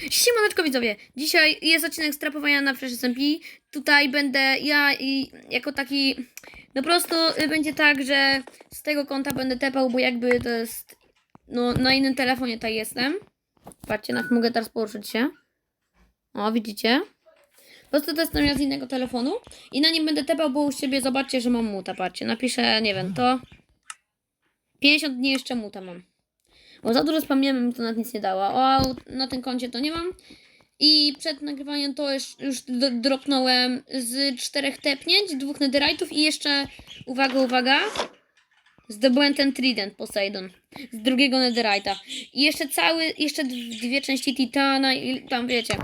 Siemaneczko widzowie, dzisiaj jest odcinek strapowania na Fresh SMP. Tutaj będę ja i jako taki, no po prostu y, będzie tak, że z tego konta będę tepał, bo jakby to jest, no na innym telefonie tutaj jestem. Patrzcie, nawet mogę teraz poruszyć się. O, widzicie? Po prostu to jestem ja z innego telefonu i na nim będę tepał, bo u siebie zobaczcie, że mam muta, patrzcie. Napiszę, nie wiem, to 50 dni jeszcze muta mam. Bo za dużo spamiłem, mi to nawet nic nie dało. O, na tym koncie to nie mam. I przed nagrywaniem to już, już dropnąłem z czterech tepnięć, dwóch netherite'ów i jeszcze, uwaga, uwaga, zdobyłem ten trident Poseidon z drugiego netherite'a. I jeszcze cały, jeszcze dwie części titana i tam wiecie.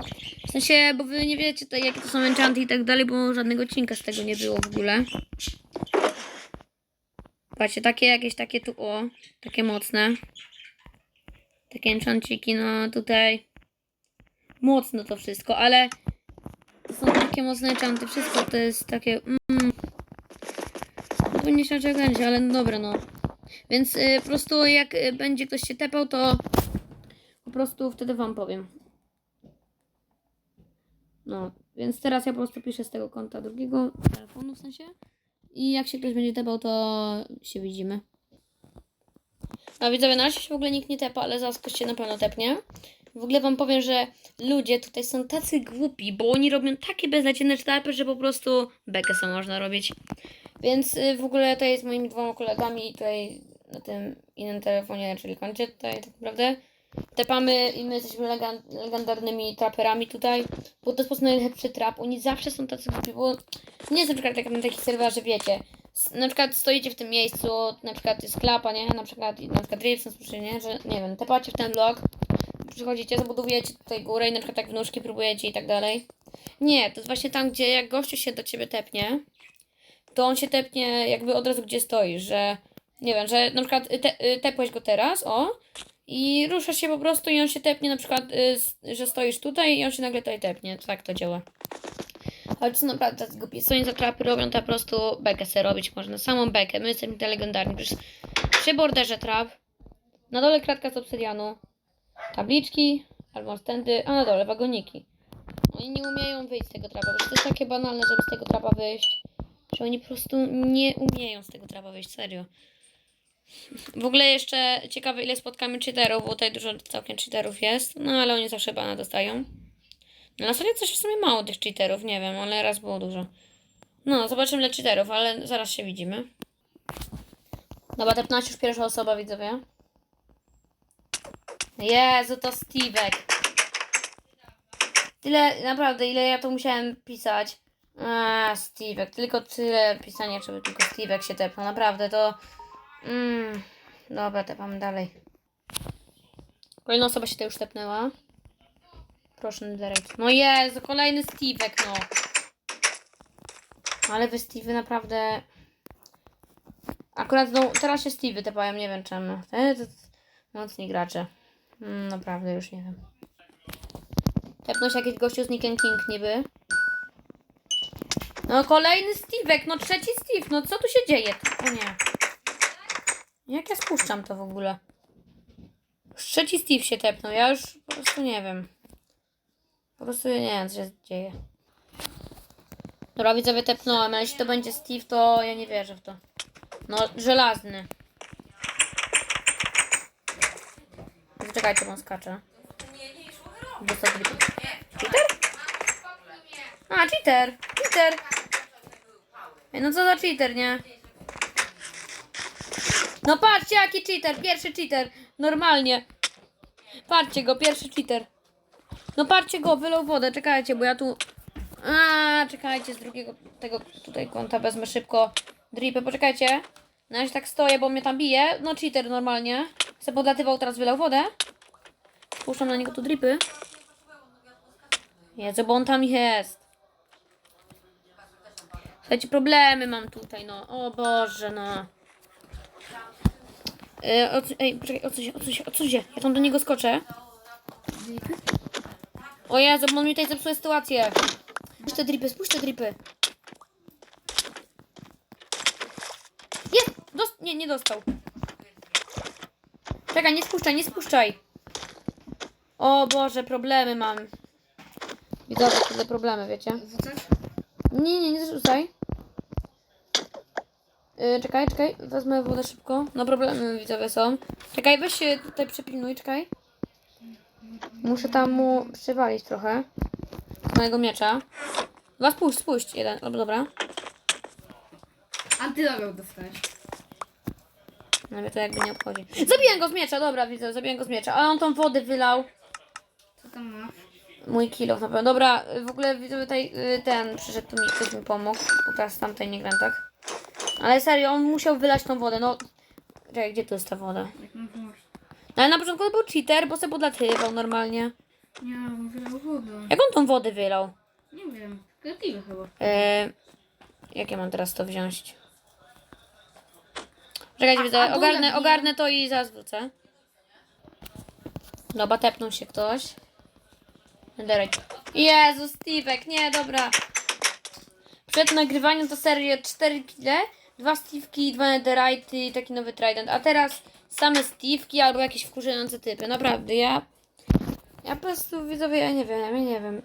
W sensie, bo wy nie wiecie to, jakie to są enchanty i tak dalej, bo żadnego odcinka z tego nie było w ogóle. Patrzcie, takie jakieś takie tu, o, takie mocne. Takie enchanciki, no tutaj mocno to wszystko, ale są takie mocne enchanty, wszystko to jest takie mm, się czekać, ale no dobra, no. Więc y, po prostu jak y, będzie ktoś się tepał, to po prostu wtedy wam powiem. No, więc teraz ja po prostu piszę z tego konta drugiego telefonu w sensie. I jak się ktoś będzie tepał, to się widzimy. A widzowie, na razie się w ogóle nikt nie tepa, ale zaraz ktoś się na pewno tepnie. W ogóle wam powiem, że ludzie tutaj są tacy głupi, bo oni robią takie beznadziejne trapy, że po prostu bekę sobie można robić. Więc y, w ogóle tutaj z moimi dwoma kolegami tutaj na tym innym telefonie, czyli koncie tutaj tak naprawdę tepamy i my jesteśmy legan- legendarnymi traperami tutaj, bo to jest po prostu najlepszy trap. Oni zawsze są tacy głupi, bo nie jest na przykład jak na takich serwerach, że wiecie, na przykład stoicie w tym miejscu, na przykład jest klapa, nie? Na przykład, na przykład słyszy, nie? Że, nie wiem, tepacie w ten blok, przychodzicie, zabudowujecie tutaj górę i na przykład tak w nóżki próbujecie i tak dalej. Nie, to jest właśnie tam, gdzie jak gościu się do ciebie tepnie, to on się tepnie jakby od razu gdzie stoisz, że nie wiem, że na przykład te, y, tepłeś go teraz, o, i ruszasz się po prostu i on się tepnie na przykład, y, że stoisz tutaj i on się nagle tutaj tepnie. Tak to działa. Ale co naprawdę tacy głupi. Co oni za trapy robią, to po prostu bekę sobie robić można. Samą bekę. My jesteśmy te legendarni. Przecież przy borderze trap. Na dole kratka z obsydianu. Tabliczki, albo stędy, a na dole wagoniki. Oni nie umieją wyjść z tego trapa. Przecież to jest takie banalne, żeby z tego trapa wyjść. Że oni po prostu nie umieją z tego trapa wyjść. Serio. W ogóle jeszcze ciekawe ile spotkamy cheaterów, bo tutaj dużo całkiem cheaterów jest. No ale oni zawsze bana dostają. No, na serio coś w sumie mało tych cheaterów, nie wiem, ale raz było dużo. No, zobaczymy ile cheaterów, ale zaraz się widzimy. Dobra, tepnąć już pierwsza osoba, widzowie. Jezu, to Steve'ek. Tyle, naprawdę, ile ja to musiałem pisać. A, Steve'ek, tylko tyle pisania, żeby tylko Steve'ek się tepnął. Naprawdę, to... Mm, dobra, tepam dalej. Kolejna osoba się tutaj już tepnęła. Proszę, Netherite. No Jezu, kolejny Steve'ek, no. Ale wy Steve naprawdę... Akurat no, teraz się Steve tepają, nie wiem czemu. Wtedy to mocni gracze. Mm, naprawdę już nie wiem. Tepnął się jakiś gościu z Nicken King niby. No kolejny Steve'ek, no trzeci Steve, no co tu się dzieje? O nie. Jak ja spuszczam to w ogóle? Już trzeci Steve się tepnął, ja już po prostu nie wiem. Po prostu ja nie wiem, co się dzieje. Dobra, widzowie tepnąłem, ale jeśli to będzie Steve, to ja nie wierzę w to. No, żelazny. Czekajcie, bo on skacze. Dostał dripy. Cheater? A, cheater! Cheater! No co za cheater, nie? No patrzcie, jaki cheater! Pierwszy cheater! Normalnie. Patrzcie go, pierwszy cheater. No patrzcie go, wylał wodę, czekajcie, bo ja tu... A, czekajcie, z drugiego tego tutaj konta wezmę szybko dripy, poczekajcie. Na razie tak stoję, bo mnie tam bije. No cheater normalnie. Se podlatywał, teraz wylał wodę. Puszczam na niego tu dripy. Jezu, bo on tam jest. Słuchajcie, problemy mam tutaj, no. O Boże, no. Yy, o, ej, poczekaj, odsuń się, odsuń się, odsuń się. Ja tam do niego skoczę. O Jezu, on mi tutaj zepsuje sytuację. Spuść te dripy, spuść te dripy. Jest! Dos nie, nie dostał. Czekaj, nie spuszczaj, nie spuszczaj. O Boże, problemy mam. Widzowie, te problemy, wiecie? Nie, nie, nie zrzucaj. Yy, czekaj, czekaj, wezmę wodę szybko. No problemy widzowie są. Czekaj, weź się tutaj przepilnuj, czekaj. Muszę tam mu przywalić trochę. Z mojego miecza. Dwa spuść, spuść, jeden. Dobra, dobra. Antylogał dostałeś. No mnie to jakby nie obchodzi. Zabiję go z miecza, dobra, widzę, zabiję go z miecza. Ale on tą wodę wylał. Co tam masz? Mój kilo na pewno. Dobra, w ogóle widzę tutaj y, ten przyszedł tu mi, ktoś mi pomógł. Bo teraz tamtej nie gram tak. Ale serio, on musiał wylać tą wodę, no. Czekaj, gdzie tu jest ta woda? No ale na początku to był cheater, bo sobie podlatywał normalnie. Nie, on wylał wodę. Jak on tą wodę wylał? Nie wiem. Kreatywy chyba. E, jak ja mam teraz to wziąć? Czekajcie, widzę, a ogarnę, ogarnę to i zaraz wrócę. Dobra, tepnął się ktoś. Netherite. Jezu, Steve'ek, nie, dobra. Przed nagrywaniem to serię 4 kile, dwa Steve'ki, dwa Netherite i taki nowy Trident. A teraz same Steve'ki albo jakieś wkurzające typy. Naprawdę, ja... Ja po prostu, widzowie, ja nie wiem, ja nie wiem.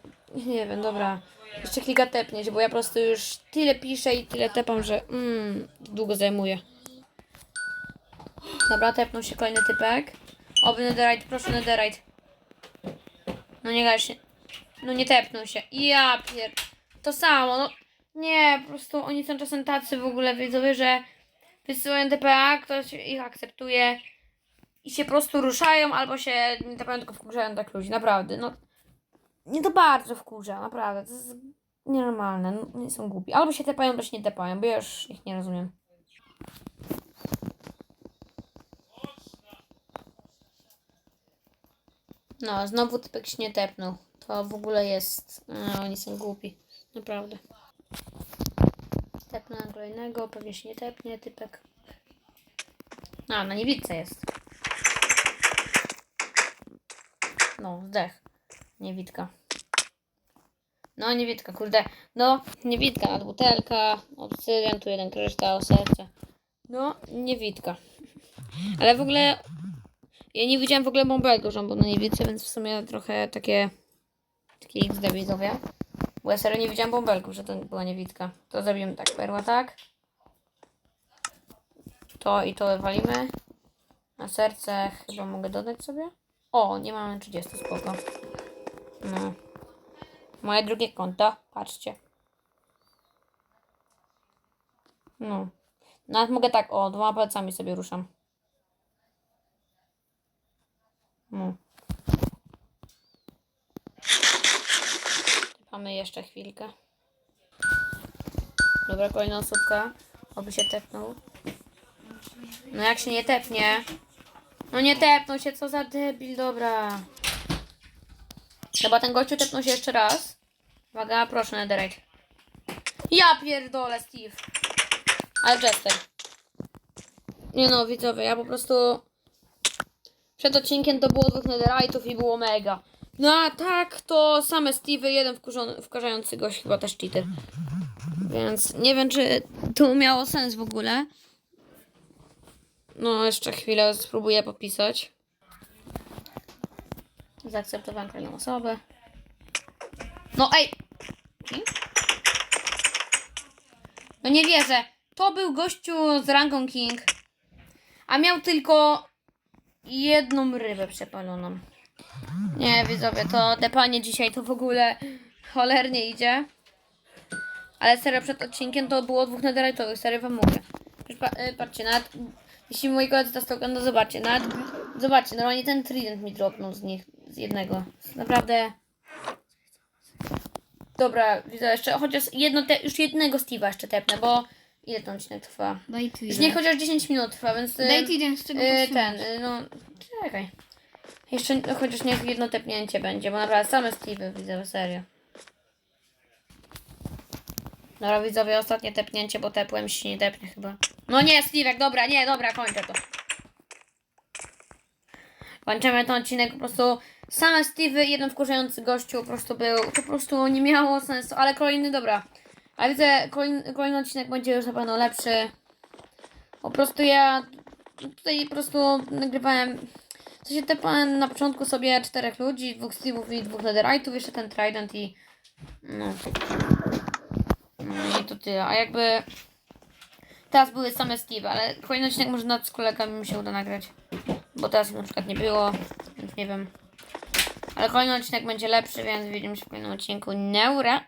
Nie wiem, dobra. Jeszcze kilka tepnieć, bo ja po prostu już tyle piszę i tyle tepam, że mm, długo zajmuje. Dobra, tepnął się kolejny typek. Oby netherite, proszę netherite. No nie gaś się. No nie tepnął się. Ja pier... To samo, no. Nie, po prostu oni są czasem tacy w ogóle widzowie, że wysyłają DPA, ktoś ich akceptuje i się po prostu ruszają, albo się nie tepają, tylko wkurzają tak ludzi. Naprawdę, no. Nie to bardzo wkurza, naprawdę. To jest nienormalne. No, nie są głupi. Albo się tepają, albo się nie tepają, bo ja już ich nie rozumiem. No, znowu typek się nie tepnął. To w ogóle jest... A, oni są głupi. Naprawdę. Tepnąłem kolejnego, pewnie się nie tepnie, typek. A, na niewidce jest. No, zdech. Niewidka. No, niewidka, kurde. No, niewidka, nad butelka, obsydian, tu jeden kryształ, serce. No, niewidka. Ale w ogóle ja nie widziałam w ogóle on był na niewidce, więc w sumie trochę takie takie XD widzowie. Bo ja serio nie widziałam bąbelków, że to była niewidka. To zrobimy tak, perła tak. To i to walimy. Na serce chyba mogę dodać sobie. O, nie mamy 30, spoko. No. Moje drugie konto, patrzcie. No. Nawet mogę tak, o, dwoma palcami sobie ruszam. No. Mamy jeszcze chwilkę. Dobra, kolejna osóbka. Oby się tepnął. No jak się nie tepnie? No nie tepnął się, co za debil, dobra. Chyba ten gościu tepnął się jeszcze raz. Uwaga, proszę, netherite. Ja pierdolę, Steve. Ale Jester. Nie no, widzowie, ja po prostu... Przed odcinkiem to było dwóch netherite'ów i było mega. No a tak, to same Steve'y, jeden wkurzony, wkurzający gość, chyba też cheater. Więc nie wiem, czy to miało sens w ogóle. No, jeszcze chwilę spróbuję popisać. Zaakceptowałem kolejną osobę. No ej! King? No nie wierzę. To był gościu z rangą King. A miał tylko jedną rybę przepaloną. Nie, widzowie, to depanie dzisiaj to w ogóle cholernie idzie. Ale serio, przed odcinkiem to było dwóch netherite'owych, serio wam mówię. Przecież pa, y, patrzcie, nawet jeśli moi koledzy teraz to zobaczcie, nawet, zobaczcie, normalnie ten trident mi dropnął z nich, z jednego. Naprawdę... Dobra, widzę jeszcze, chociaż jedno, te, już jednego Steve'a jeszcze tepnę, bo ile ten odcinek trwa? Daj tu Już nie chociaż 10 minut trwa, więc... y, Daj tu jeden z czego powstrzymać. ten, no, czekaj. Jeszcze no, chociaż niech jedno tepnięcie będzie, bo naprawdę same Steve widzę, serio. Dobra, widzowie, ostatnie tepnięcie, bo tepłem się nie tepnie chyba. No nie, Steve'ek, dobra, nie, dobra, kończę to. Kończymy ten odcinek, po prostu same Steve'y, jeden wkurzający gościu po prostu był, po prostu nie miało sensu, ale kolejny, dobra. Ale widzę, kolejny, kolejny odcinek będzie już na pewno lepszy. Po prostu ja tutaj po prostu nagrywałem W sensie tepałem na początku sobie czterech ludzi, dwóch Steve'ów i dwóch Netherite'ów, jeszcze ten Trident i... No. no I to tyle. A jakby... Teraz były same Steve, ale kolejny odcinek może nawet z kolegami mi się uda nagrać. Bo teraz na przykład nie było, więc nie wiem. Ale kolejny odcinek będzie lepszy, więc widzimy się w kolejnym odcinku. Neura!